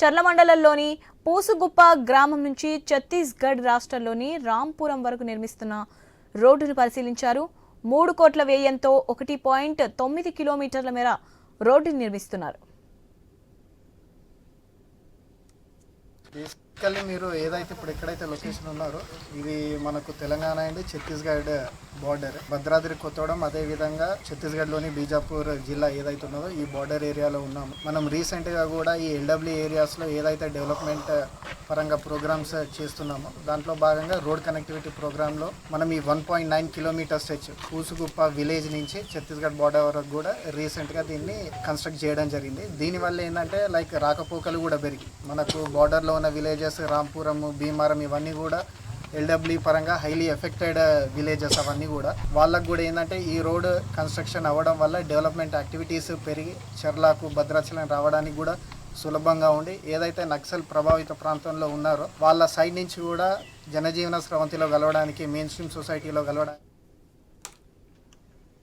చర్ల మండలంలోని పూసుగుప్ప గ్రామం నుంచి ఛత్తీస్గఢ్ రాష్ట్రంలోని రాంపురం వరకు నిర్మిస్తున్న రోడ్డును పరిశీలించారు. మూడు కోట్ల వ్యయంతో ఒకటి పాయింట్ తొమ్మిది కిలోమీటర్ల మేర రోడ్డును నిర్మిస్తున్నారు. బేసికల్లీ మీరు ఏదైతే ఇప్పుడు ఎక్కడైతే లొకేషన్ ఉన్నారో ఇది మనకు తెలంగాణ అండ్ ఛత్తీస్గఢ్ బార్డర్ భద్రాద్రి కొత్తగూడెం అదే విధంగా ఛత్తీస్గఢ్లోని బీజాపూర్ జిల్లా ఏదైతే ఉన్నదో ఈ బార్డర్ ఏరియాలో ఉన్నాము. మనం రీసెంట్గా కూడా ఈ ఎల్డబ్ల్యూ ఏరియాస్లో ఏదైతే డెవలప్మెంట్ పరంగా ప్రోగ్రామ్స్ చేస్తున్నామో దాంట్లో భాగంగా రోడ్ కనెక్టివిటీ ప్రోగ్రాంలో మనం ఈ one point nine kilometre stretch Kusuguppa village నుంచి ఛత్తీస్గఢ్ బార్డర్ వరకు కూడా రీసెంట్గా దీన్ని కన్స్ట్రక్ట్ చేయడం జరిగింది. దీనివల్ల ఏంటంటే లైక్ రాకపోకలు కూడా పెరిగి మనకు బార్డర్లో ఉన్న విలేజెస్ రాంపురం భీమారం ఇవన్నీ కూడా ఎల్డబ్ల్యూ పరంగా హైలీ ఎఫెక్టెడ్ విలేజెస్ అవన్నీ కూడా. వాళ్ళకు కూడా ఏంటంటే ఈ రోడ్ కన్స్ట్రక్షన్ అవ్వడం వల్ల డెవలప్మెంట్ యాక్టివిటీస్ పెరిగి చెర్లాకు భద్రాచలం రావడానికి కూడా సులభంగా ఉండి ఏదైతే నక్సల్ ప్రభావిత ప్రాంతంలో ఉన్నారో వాళ్ళ సైడ్ నుంచి కూడా జనజీవన స్రవంతిలో కలవడానికి మెయిన్ స్ట్రీమ్ సొసైటీలో కలవడానికి